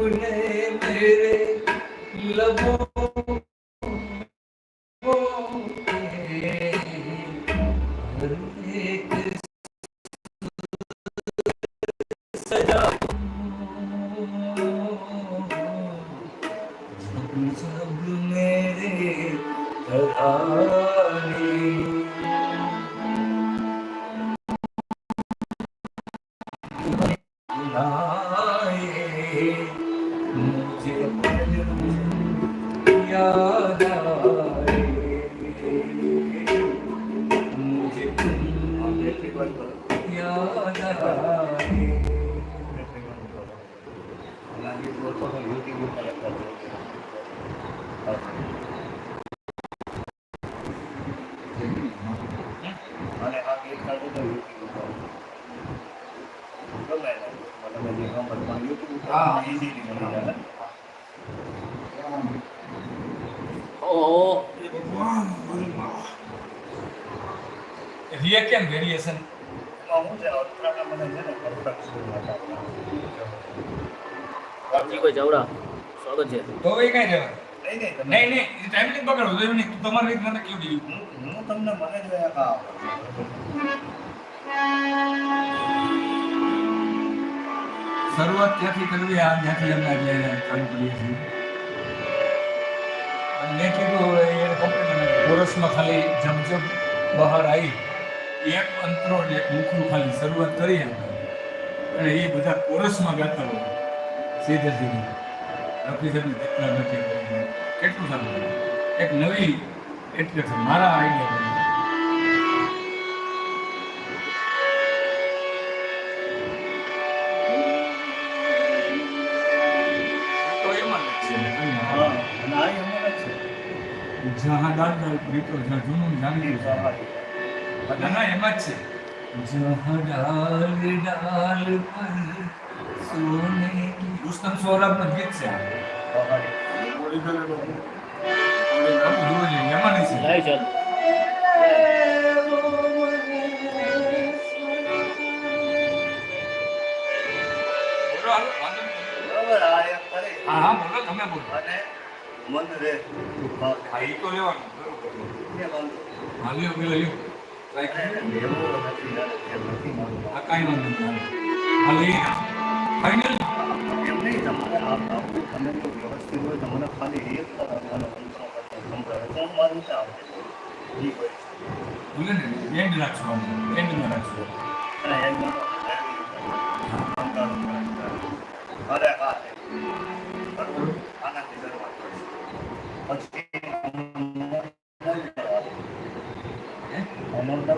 तुमने मेरे लबों पे हर एक सजा जब जब मेरे तराने અને આ ગીત કાઢું તો YouTube ઉપર. ગમે એને. મને જે ગમે પણ YouTube ઉપર હા. easily મળી જાય. ઓહો રિયા કેમ વેરિએશન એમાં હું છે અલ્ટ્રાના મને છે ને perfect હતા. કાર્તિકભાઈ સ્વાગત છે. તો એ કઈ જવા નહીં નહીં ટાઈમ નહીં બગાડો તો નહીં તમારી રીત મને કેવું દીધું હું તમને મને જ એક શરૂઆત ક્યાંથી કરવી? આ ત્યાંથી અમે એટલે ચાલુ કરીએ છીએ. અને મેં કીધું હવે એને કમ્પ્લીટ કોરસમાં ખાલી જમ જમ બહાર આવી. એક અંતરો ને એક મુખનું ખાલી શરૂઆત કરી એમ અને એ બધા કોરસમાં ગાતા હોય. સીધે સીધી રફી સાહેબની કેટલા નથી કરીને. કેટલું સારું એક નવી એટલે છે મારા આઈડિયા તો એમાં જ છે હા અને આ એમાં જ છે જહાં દાલ દાલ પ્રીતો જ્યાં જૂનું જાણી સવારી. ના ના એમાં જ છે જહાં ડાલ ડાલ પર સોને કી રુસ્તમ સૌરભનું ગીત છે હા હા, બોલો, તમે બોલો મન રે હા એ તો લેવાનું. હા લ્યો. આ કાંઈ વાંધો નહીં નહીં તમારે તમે જો વ્યવસ્થિત હોય તો મને ખાલી એક સંભળાવે તો મારું આવડે હોય ભૂલે ને એન્ડ રાખશું એન્ડમાં રાખશું અને એમાં સંભળાવું અરે હા આનાથી શરૂઆત કરીશું. પછી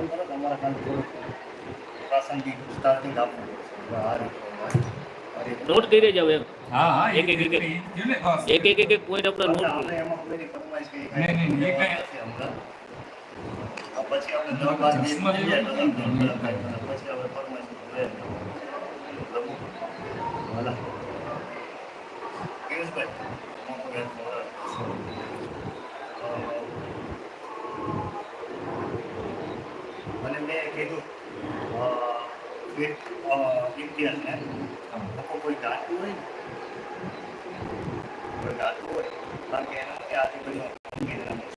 કરો તમારા થોડુંક પ્રાસંગિક સ્ટાર્ટિંગ આપવું. આ રીતે. નોટ કરી જાવ એમ હા હા એક એક એક એક. એક પોઈન્ટ આપણે નોટ આપણે એમાં નહીં, નહીં, એ કાંઈ- પછી આપણે પછી આપણે બોલાવું. અ, મને મેં કીધું એક, અ, ઇતિહાસને લોકો કોઈ ગાતું હોય ને કોઈ ગાતું હોય કારણ કે એના માટે આજુબાજુ